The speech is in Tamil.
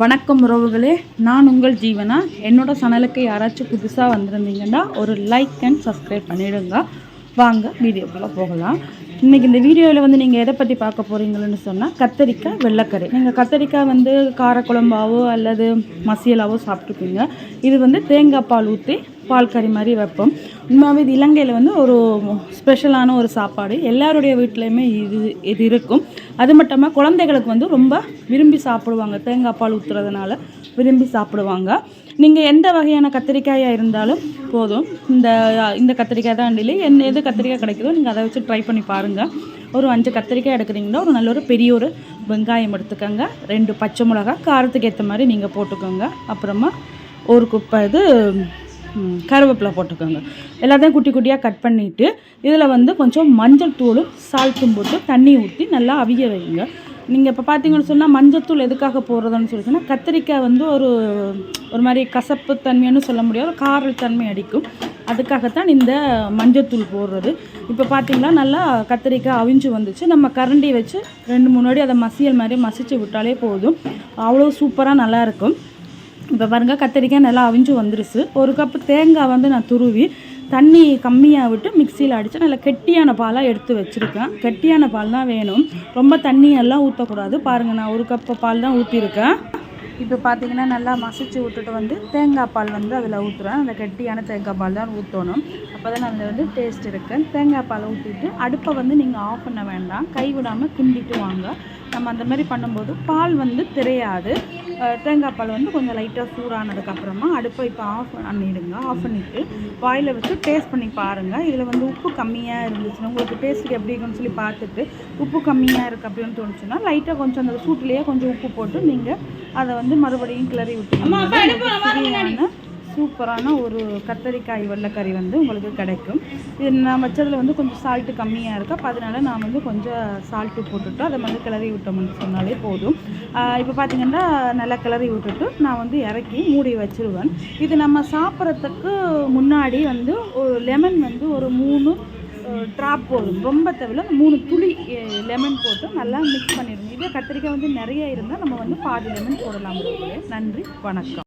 வணக்கம் உறவுகளே. நான் உங்கள் ஜீவனா? என்னோட சனலுக்கு யாராச்சும் புதுசாக வந்திருந்தீங்கன்னா ஒரு லைக் அண்ட் சப்ஸ்கிரைப் பண்ணிவிடுங்க வாங்க வீடியோக்குள்ளே போகலாம். இன்றைக்கி இந்த வீடியோவில் வந்து நீங்கள் எதை பற்றி பார்க்க போகிறீங்கன்னு சொன்னால் கத்தரிக்காய் வெள்ளைக்கறி. நீங்கள் கத்தரிக்காய் வந்து காரக்குழம்பாவோ அல்லது மசியலாவோ சாப்பிட்ருப்பீங்க இது வந்து தேங்காய் பால் ஊற்றி பால் கறி மாதிரி வைப்போம். உண்மையாகவே இது இலங்கையில் வந்து ஒரு ஸ்பெஷலான ஒரு சாப்பாடு. எல்லாருடைய வீட்லேயுமே இது இது இருக்கும். அது மட்டும் இல்லாமல் குழந்தைகளுக்கு வந்து ரொம்ப விரும்பி சாப்பிடுவாங்க. தேங்காய் பால் ஊற்றுறதுனால விரும்பி சாப்பிடுவாங்க. நீங்கள் எந்த வகையான கத்திரிக்காயாக இருந்தாலும் போதும். இந்த இந்த கத்திரிக்காய் தான் இல்லை என்ன எது கத்திரிக்காய் கிடைக்குதோ நீங்கள் அதை வச்சு ட்ரை பண்ணி பாருங்கள் ஒரு அஞ்சு கத்திரிக்காய் எடுக்கிறீங்கன்னா ஒரு நல்ல ஒரு பெரிய ஒரு வெங்காயம் எடுத்துக்கோங்க. ரெண்டு பச்சை மிளகா காரத்துக்கு ஏற்ற மாதிரி நீங்கள் போட்டுக்கோங்க. அப்புறமா ஒரு குப்பை இது கருவேப்பிலை போட்டுக்கோங்க. எல்லாத்தையும் குட்டி குட்டியாக கட் பண்ணிவிட்டு இதில் வந்து கொஞ்சம் மஞ்சள் தூளும் சால்ட்டும் போட்டு தண்ணி ஊற்றி நல்லா அவிய வைங்க. நீங்கள் இப்போ பார்த்தீங்கன்னு சொன்னால் மஞ்சத்தூள் எதுக்காக போடுறதுன்னு சொல்லி சொன்னால் கத்திரிக்காய் வந்து ஒரு ஒரு மாதிரி கசப்பு தன்மைன்னு சொல்ல முடியாது ஒரு காரல் தன்மை அடிக்கும். அதுக்காகத்தான் இந்த மஞ்சத்தூள் போடுறது. இப்போ பார்த்திங்கன்னா நல்லா கத்திரிக்காய் அவிஞ்சு வந்துச்சு. நம்ம கரண்டி வச்சு ரெண்டு மூணு அடி அதை மசியல் மாதிரி மசிச்சு விட்டாலே போதும். அவ்வளோ சூப்பராக நல்லாயிருக்கும் இப்போ பாருங்கள் கத்திரிக்காய் நல்லா அவிஞ்சு வந்துருச்சு. ஒரு கப்பு தேங்காய் வந்து நான் துருவி தண்ணி கம்மியாக விட்டு மிக்சியில் அடித்து நல்லா கெட்டியான பாலாக எடுத்து வச்சுருக்கேன். கெட்டியான பால் தான் வேணும். ரொம்ப தண்ணியெல்லாம் ஊற்றக்கூடாது பாருங்கள் நான் ஒரு கப்பு பால் தான் ஊற்றிருக்கேன் இப்போ பார்த்தீங்கன்னா நல்லா மசிச்சு விட்டுட்டு வந்து தேங்காய் பால் வந்து அதில் ஊற்றுறேன் அந்த கெட்டியான தேங்காய் பால் தான் ஊற்றணும் அப்போ தான் அதில் வந்து டேஸ்ட் இருக்கேன் தேங்காய் பால் ஊற்றிட்டு அடுப்பை வந்து நீங்கள் ஆஃப் பண்ண வேண்டாம். கை விடாமல் கிண்டிட்டு வாங்க. நம்ம அந்த மாதிரி பண்ணும்போது பால் வந்து திரையாது. தேங்காய் பால் வந்து கொஞ்சம் லைட்டாக சூடானதுக்கப்புறமா அடுப்பை இப்போ ஆஃப் பண்ணிடுங்க. ஆஃப் பண்ணிவிட்டு வாயில் வச்சு டேஸ்ட் பண்ணி பாருங்கள் இதில் வந்து உப்பு கம்மியாக இருந்துச்சுன்னா உங்களுக்கு டேஸ்ட்டுக்கு எப்படி இருக்குன்னு சொல்லி பார்த்துட்டு உப்பு கம்மியாக இருக்குது அப்படின்னு தோணுச்சுன்னா லைட்டாக கொஞ்சம் அந்த சூட்லேயே கொஞ்சம் உப்பு போட்டு நீங்கள் அதை வந்து மறுபடியும் கிளறி விட்டீங்கன்னா சூப்பரான ஒரு கத்தரிக்காய் வெள்ளைக்கறி வந்து உங்களுக்கு கிடைக்கும். இது நான் வச்சதில் வந்து கொஞ்சம் சால்ட்டு கம்மியாக இருக்கா. அப்போ அதனால நான் வந்து கொஞ்சம் சால்ட்டு போட்டுட்டு அதை வந்து கிளறி விட்டோம்னு சொன்னாலே போதும். இப்போ பார்த்திங்கன்னா நல்லா கிளறி விட்டுட்டு நான் வந்து இறக்கி மூடி வச்சிருவேன். இது நம்ம சாப்பிட்றதுக்கு முன்னாடி வந்து ஒரு லெமன் வந்து ஒரு மூணு ட்ராப் போதும். ரொம்ப தேவையில்ல. மூணு துளி லெமன் போட்டு நல்லா மிக்ஸ் பண்ணிடுங்க இதே கத்திரிக்காய் வந்து நிறைய இருந்தால் நம்ம வந்து பாதி லெமன் போடலாம். நன்றி. வணக்கம்.